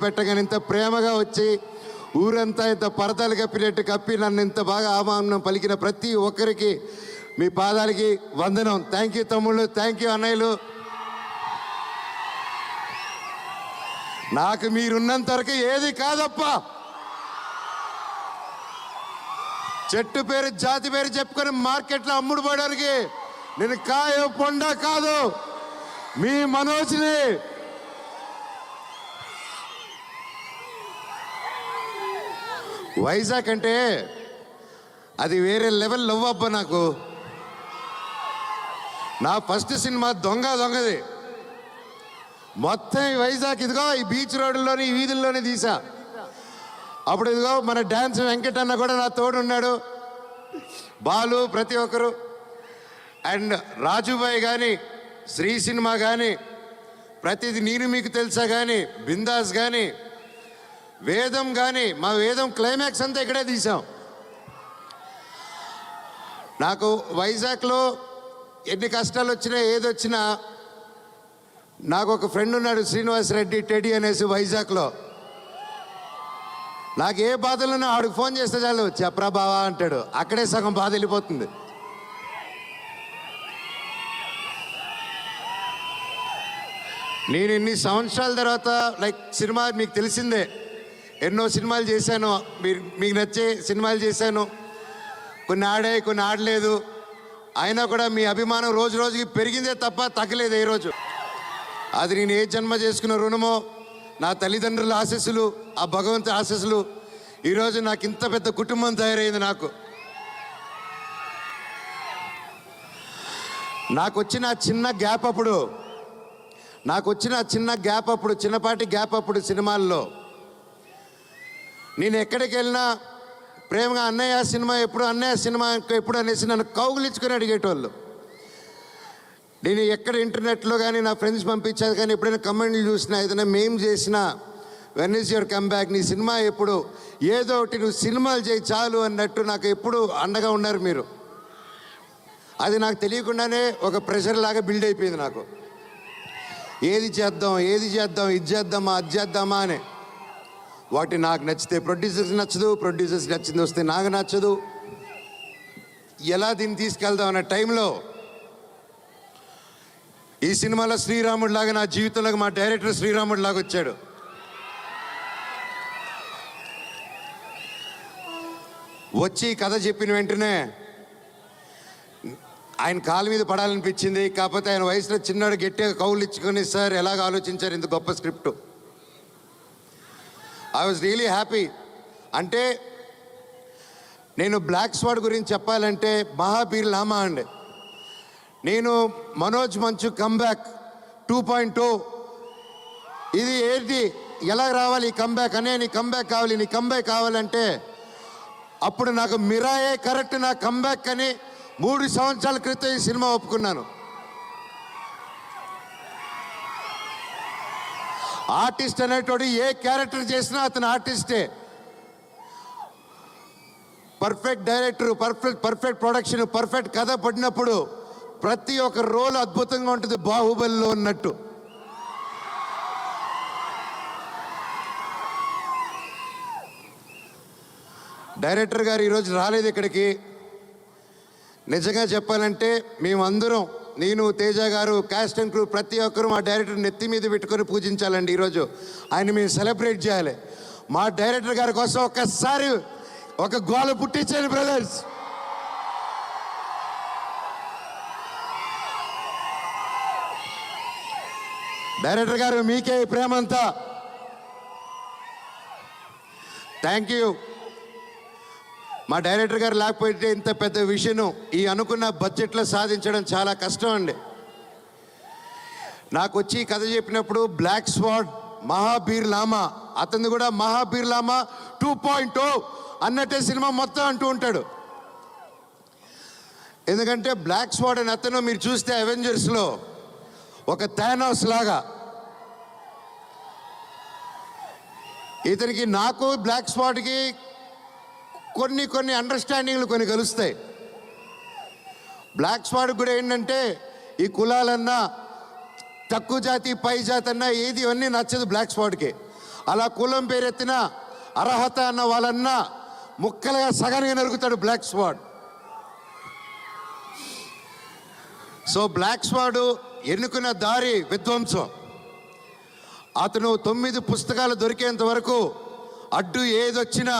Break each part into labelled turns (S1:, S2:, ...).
S1: పెట్టగానే ఇంత ప్రేమగా వచ్చి ఊరంతా ఇంత పరదాలు కప్పినట్టు కప్పి నన్ను ఇంత బాగా ఆమానం పలికిన ప్రతి ఒక్కరికి మీ పాదాలకి వందనం. థ్యాంక్ యూ తమ్ముళ్ళు థ్యాంక్ యూ అన్నయ్యలు. నాకు మీరున్నంత వరకు ఏది కాదప్ప. చెట్టు పేరు జాతి పేరు చెప్పుకొని మార్కెట్లో అమ్ముడు పోవడానికి నేను కాయ పొండ కాదు. మీ మనోజ్ని వైజాగ్ అంటే అది వేరే లెవెల్ లవ్ అబ్బా నాకు. నా ఫస్ట్ సినిమా దొంగ దొంగది. మొత్తం ఈ వైజాగ్ ఇదిగో ఈ బీచ్ రోడ్లోని ఈ వీధుల్లోనే తీసా. అప్పుడు ఇదిగో మన డ్యాన్స్ వెంకట్ అన్న కూడా నా తోడు ఉన్నాడు. బాలు ప్రతి ఒక్కరు. అండ్ రాజుబాయ్ కానీ శ్రీ సినిమా కానీ ప్రతిది నేను మీకు తెలుసా కానీ బిందాస్ కానీ వేదం కానీ మా వేదం క్లైమాక్స్ అంతా ఇక్కడే తీసాం. నాకు వైజాగ్లో ఎన్ని కష్టాలు వచ్చినా ఏది వచ్చినా నాకు ఒక ఫ్రెండ్ ఉన్నాడు శ్రీనివాస్ రెడ్డి టెడి అనేసి వైజాగ్లో. నాకు ఏ బాధలున్నా ఆడికి ఫోన్ చేస్తే చాలు చెప్పరా బావా అంటాడు. అక్కడే సగం బాధ వెళ్ళిపోతుంది. నేను ఇన్ని సంవత్సరాల తర్వాత లైక్ సినిమా మీకు తెలిసిందే. ఎన్నో సినిమాలు చేశాను. మీరు మీకు నచ్చే సినిమాలు చేశాను. కొన్ని ఆడాయి కొన్ని ఆడలేదు. అయినా కూడా మీ అభిమానం రోజు రోజుకి పెరిగిందే తప్ప తగ్గలేదు ఏ రోజు అది నేను ఏ జన్మ చేసుకున్న రుణమో నా తల్లిదండ్రుల ఆశీస్సులు ఆ భగవంతు ఆశీస్సులు ఈరోజు నాకు ఇంత పెద్ద కుటుంబం తయారైంది నాకు. నాకు వచ్చిన చిన్న గ్యాప్ అప్పుడు నాకు వచ్చిన చిన్న గ్యాప్ అప్పుడు చిన్నపాటి గ్యాప్ అప్పుడు సినిమాల్లో నేను ఎక్కడికి వెళ్ళినా ప్రేమగా అన్నయ్య సినిమా ఎప్పుడు అన్నయ్య సినిమా ఎప్పుడు అనేసి నన్ను కౌగులించుకొని అడిగేటోళ్ళు. నేను ఎక్కడ ఇంటర్నెట్లో కానీ నా ఫ్రెండ్స్ పంపించాను కానీ ఎప్పుడైనా కమెంట్లు చూసినా ఏదైనా మేం చేసినా వెన్ ఇస్ యువర్ కమ్బ్యాక్ నీ సినిమా ఎప్పుడు ఏదో ఒకటి నువ్వు సినిమాలు చేయి చాలు అన్నట్టు నాకు ఎప్పుడు అండగా ఉన్నారు మీరు. అది నాకు తెలియకుండానే ఒక ప్రెషర్ లాగా బిల్డ్ అయిపోయింది నాకు. ఏది చేద్దాం ఏది చేద్దాం ఇది చేద్దామా అది చేద్దామా అని. వాటి నాకు నచ్చితే ప్రొడ్యూసర్స్ నచ్చదు ప్రొడ్యూసర్స్ నచ్చింది వస్తే నాకు నచ్చదు. ఎలా దీన్ని తీసుకెళ్దాం అనే టైంలో ఈ సినిమాలో శ్రీరాముడు లాగా నా జీవితంలోకి మా డైరెక్టర్ శ్రీరాముడు లాగా వచ్చాడు. వచ్చి ఈ కథ చెప్పిన వెంటనే ఆయన కాలు మీద పడాలనిపించింది. కాకపోతే ఆయన వయసులో చిన్నాడు గట్టిగా కౌలు ఇచ్చుకొని సార్ ఎలాగ ఆలోచించారు? ఇంత గొప్ప script. I was really happy అంటే నేను బ్లాక్ స్వాడ్ గురించి చెప్పాలంటే మహాబీర్ లామా అండి. నేను మనోజ్ మంచు కమ్బ్యాక్ టూ పాయింట్ టూ ఇది ఏంటి ఎలా రావాలి ఈ కంబ్యాక్ అనే నీ కంబ్యాక్ కావాలి నీ కంబ్యాక్ కావాలంటే అప్పుడు నాకు మిరాయే కరెక్ట్ నా కంబ్యాక్ అని మూడు సంవత్సరాల క్రితం ఈ సినిమా ఒప్పుకున్నాను. ఆర్టిస్ట్ అనేటోడు ఏ క్యారెక్టర్ చేసినా అతను ఆర్టిస్టే. Perfect director perfect perfect production perfect కథ పడినప్పుడు ప్రతి ఒక్క రోల్ అద్భుతంగా ఉంటుంది బాహుబలిలో ఉన్నట్టు. డైరెక్టర్ గారు ఈరోజు రాలేదు ఇక్కడికి. నిజంగా చెప్పాలంటే మేమందరం నేను తేజ గారు క్యాస్ట్ అండ్ క్రూ ప్రతి ఒక్కరు మా డైరెక్టర్ నెత్తి మీద పెట్టుకొని పూజించాలండి ఈరోజు. ఆయన మేము సెలబ్రేట్ చేయాలి. మా డైరెక్టర్ గారి కోసం ఒక్కసారి ఒక గోల పుట్టించండి బ్రదర్స్ డైరెక్టర్ గారు మీకే ప్రేమంతా థ్యాంక్ యూ మా డైరెక్టర్ గారు లేకపోతే ఇంత పెద్ద విషయం ఈ అనుకున్న బడ్జెట్లో సాధించడం చాలా కష్టం అండి. నాకు వచ్చి కథ చెప్పినప్పుడు బ్లాక్ స్వాడ్ మహాబీర్ లామా అతను కూడా మహాబీర్ లామా టూ పాయింట్ అన్నట్టే సినిమా మొత్తం అంటూ ఉంటాడు. ఎందుకంటే బ్లాక్ స్వాడ్ అని అతను మీరు చూస్తే అవెంజర్స్లో ఒక థానోస్ లాగా. ఇతనికి నాకు బ్లాక్ స్పాట్కి కొన్ని కొన్ని అండర్స్టాండింగ్లు కొన్ని కలుస్తాయి. బ్లాక్ స్పాట్ కూడా ఏంటంటే ఈ కులాలన్నా తక్కువ జాతి పై జాతి అన్నా ఏది ఇవన్నీ నచ్చదు బ్లాక్ స్పాట్కి అలా కులం పేరెత్తిన అర్హత అన్న వాళ్ళన్నా ముక్కలుగా సగానికి నరుకుతాడు black spot so black sword ఎన్నుకున్న దారి విధ్వంసం. అతను తొమ్మిది పుస్తకాలు దొరికేంత వరకు అడ్డు ఏదొచ్చినా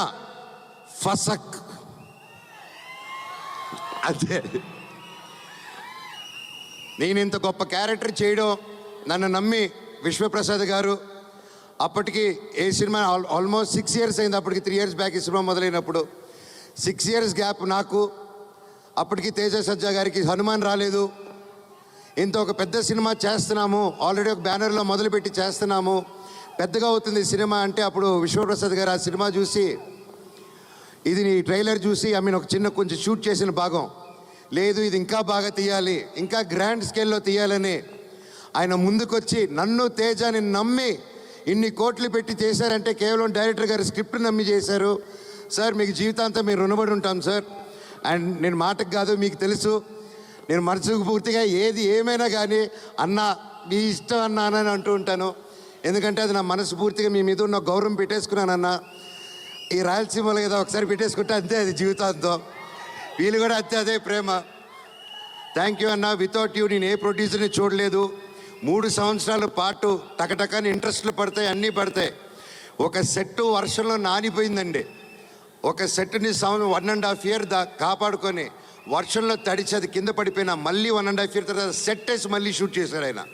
S1: ఫసక్. అంతే నేను ఇంత గొప్ప క్యారెక్టర్ చేయడం నన్ను నమ్మి విశ్వప్రసాద్ గారు అప్పటికి ఏ cinema all- almost six years అయింది అప్పటికి త్రీ ఇయర్స్ బ్యాక్ ఈ సినిమా మొదలైనప్పుడు. సిక్స్ ఇయర్స్ గ్యాప్ నాకు. అప్పటికి తేజ సజ్జా గారికి హనుమాన్ రాలేదు. ఇంత ఒక పెద్ద సినిమా చేస్తున్నాము. ఆల్రెడీ ఒక బ్యానర్లో మొదలుపెట్టి చేస్తున్నాము. పెద్దగా అవుతుంది సినిమా అంటే అప్పుడు విశ్వప్రసాద్ గారు ఆ సినిమా చూసి ఇది నీ ట్రైలర్ చూసి ఐ మీన్ ఒక చిన్న కొంచెం షూట్ చేసిన భాగం. లేదు ఇది ఇంకా బాగా తీయాలి ఇంకా గ్రాండ్ స్కేల్లో తీయాలని. ఆయన ముందుకొచ్చి నన్ను తేజాని నమ్మి ఇన్ని కోట్లు పెట్టి చేశారంటే కేవలం డైరెక్టర్ గారి స్క్రిప్ట్ నమ్మి చేశారు. సార్ మీకు జీవితాంతం మీరు రుణపడి ఉంటాం సార్. అండ్ నేను మాటకు కాదు మీకు తెలుసు. నేను మనసుకు పూర్తిగా ఏది ఏమైనా కానీ అన్న మీ ఇష్టం అన్న అని అంటూ ఉంటాను. ఎందుకంటే అది నా మనసు పూర్తిగా మీ మీద ఉన్న గౌరవం పెట్టేసుకున్నానన్నా. ఈ రాయలసీమలో ఏదో ఒకసారి పెట్టేసుకుంటే అంతే అది జీవితాంతం. వీళ్ళు కూడా అంతే అదే ప్రేమ. థ్యాంక్ యూ అన్న. వితౌట్ యూ నేను ఏ ప్రొడ్యూసర్ని చూడలేదు. మూడు సంవత్సరాల పాటు టకటకని ఇంట్రెస్ట్లు పడతాయి అన్నీ పడతాయి. ఒక సెట్ వర్షంలో నానిపోయిందండి. ఒక సెట్ని సంవత్సరం వన్ అండ్ హాఫ్ ఇయర్ దా కాపాడుకొని వర్షంలో తడిచి అది కింద పడిపోయినా మళ్ళీ వన్ అండ్ హాఫ్ ఇయర్ తర్వాత సెట్ వేసి మళ్ళీ షూట్ చేశారు ఆయన.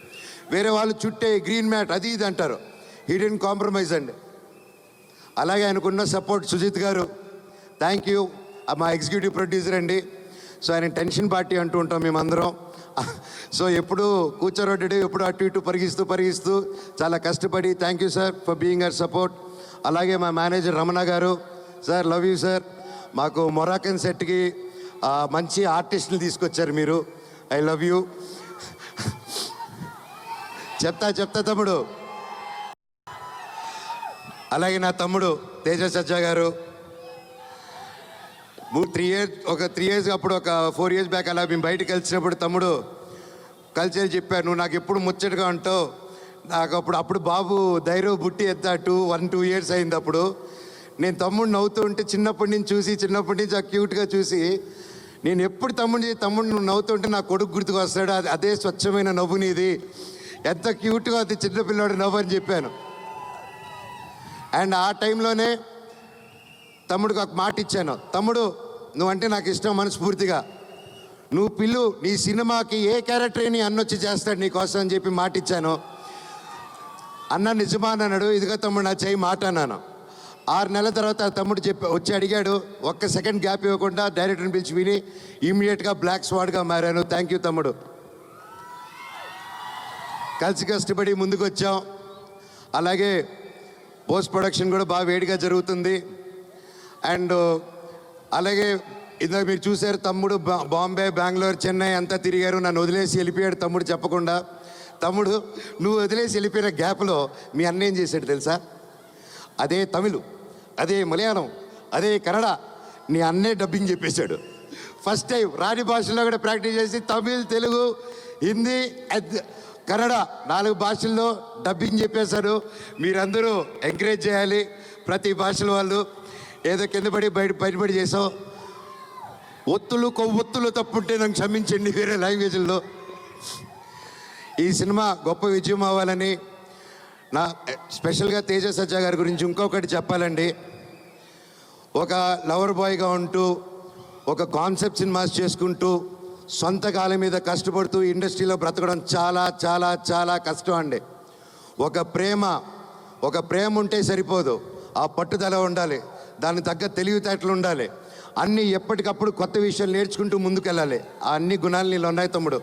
S1: వేరే వాళ్ళు చుట్టే గ్రీన్ మ్యాట్ అది ఇది అంటారు. హీడెన్ కాంప్రమైజ్ అండి. అలాగే ఆయనకున్న సపోర్ట్ సుజిత్ గారు. థ్యాంక్ యూ మా ఎగ్జిక్యూటివ్ ప్రొడ్యూసర్ అండి. సో ఆయన టెన్షన్ పార్టీ అంటూ ఉంటాం మేమందరం. సో ఎప్పుడు కూర్చోరొడ్డి ఎప్పుడు అటు ఇటు పరిగిస్తూ పరిగిస్తూ చాలా కష్టపడి thank you sir for being our support అలాగే మా మేనేజర్ రమణ గారు సార్ లవ్ యూ సార్ మాకు మొరాకన్ సెట్కి మంచి ఆర్టిస్టులు తీసుకొచ్చారు మీరు. ఐ లవ్ యూ చెప్తా చెప్తా తమ్ముడు. అలాగే నా తమ్ముడు తేజ సజ్జా గారు. త్రీ ఇయర్స్ ఒక త్రీ ఇయర్స్ అప్పుడు ఒక ఫోర్ ఇయర్స్ బ్యాక్ అలా మేము బయటకు కలిసినప్పుడు తమ్ముడు కలిసి చెప్పాను నువ్వు నాకు ఎప్పుడు ముచ్చటగా ఉంటావు? నాకు అప్పుడు అప్పుడు బాబు ధైర్యం బుట్టి ఎత్తా టూ వన్ టూ ఇయర్స్ అయింది అప్పుడు. నేను తమ్ముడు నవ్వుతూ ఉంటే చిన్నప్పటి నుంచి చూసి చిన్నప్పటి నుంచి ఆ క్యూట్గా చూసి నేను ఎప్పుడు తమ్ముడిని తమ్ముడు నువ్వు నవ్వుతుంటే నా కొడుకు గుర్తుకు వస్తాడు అది అదే స్వచ్ఛమైన నవ్వు నీది. ఎంత క్యూట్గా అది చిన్నపిల్లాడు నవ్వు అని చెప్పాను. అండ్ ఆ టైంలోనే తమ్ముడికి ఒక మాట ఇచ్చాను. తమ్ముడు నువ్వంటే నాకు ఇష్టం మనస్ఫూర్తిగా. నువ్వు పిల్లు నీ సినిమాకి ఏ క్యారెక్టర్ నీ అన్నొచ్చి చేస్తాడు నీకోసం అని చెప్పి మాట ఇచ్చాను. అన్న నిజమా అన్నాడు. ఇదిగో తమ్ముడు నా చేయి మాట అన్నాను. ఆరు నెలల తర్వాత తమ్ముడు చెప్పి వచ్చి అడిగాడు. ఒక్క సెకండ్ గ్యాప్ ఇవ్వకుండా డైరెక్టర్ని పిలిచి విని ఇమీడియట్గా బ్లాక్ స్వాడ్గా మారాను. థ్యాంక్ యూ తమ్ముడు. కలిసి కష్టపడి ముందుకు వచ్చాం అలాగే పోస్ట్ ప్రొడక్షన్ కూడా బాగా వేడిగా జరుగుతుంది. అండ్ అలాగే ఇందాక మీరు చూశారు తమ్ముడు బా- బాంబే బెంగళూరు చెన్నై అంతా తిరిగారు. నన్ను వదిలేసి వెళ్ళిపోయాడు తమ్ముడు చెప్పకుండా. తమ్ముడు నువ్వు వదిలేసి వెళ్ళిపోయిన గ్యాప్లో మీ అన్న ఏం చేశాడు తెలుసా? అదే తమిళ్ అదే మలయాళం అదే కన్నడ నీ అన్నే డబ్బింగ్ చెప్పేశాడు. ఫస్ట్ టైం రాని భాషలో కూడా ప్రాక్టీస్ చేసి తమిళ్ తెలుగు హిందీ కన్నడ నాలుగు భాషల్లో డబ్బింగ్ చెప్పేశారు. మీరందరూ ఎంకరేజ్ చేయాలి. ప్రతి భాషల వాళ్ళు ఏదో కింద పడి బయట బయటపడి చేసాం. ఒత్తులు కొవ్వొత్తులు తప్పుంటే నాకు క్షమించండి వేరే లాంగ్వేజ్లో ఈ సినిమా గొప్ప విజయం అవ్వాలని నా స్పెషల్గా తేజ సజ్జా గారి గురించి ఇంకొకటి చెప్పాలండి. ఒక లవర్ బాయ్గా ఉంటూ ఒక కాన్సెప్ట్ సినిమాస్ చేసుకుంటూ సొంత కాలం మీద కష్టపడుతూ ఇండస్ట్రీలో బ్రతకడం చాలా చాలా చాలా కష్టం అండి. ఒక ప్రేమ ఒక ప్రేమ ఉంటే సరిపోదు. ఆ పట్టుదల ఉండాలి. దాని తగ్గ తెలివితేటలు ఉండాలి. అన్నీ ఎప్పటికప్పుడు కొత్త విషయాలు నేర్చుకుంటూ ముందుకెళ్ళాలి. ఆ అన్ని గుణాలు నీళ్ళు ఉన్నాయి తమ్ముడు.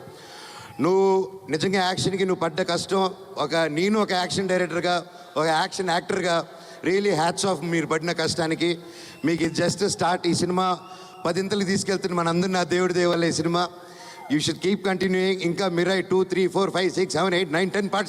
S1: నువ్వు నిజంగా యాక్షన్కి నువ్వు పడ్డ కష్టం ఒక నేను ఒక యాక్షన్ డైరెక్టర్గా ఒక యాక్షన్ యాక్టర్గా రియలీ హ్యాట్స్ ఆఫ్ మీరు పడిన కష్టానికి మీకు ఇది జస్ట్ స్టార్ట్ ఈ సినిమా పదింతలు తీసుకెళ్తున్న మనందరినీ నా దేవుడి దేవాలయ cinema. You should keep continuing ఇంకా Mirai two three four five six seven eight nine ten parts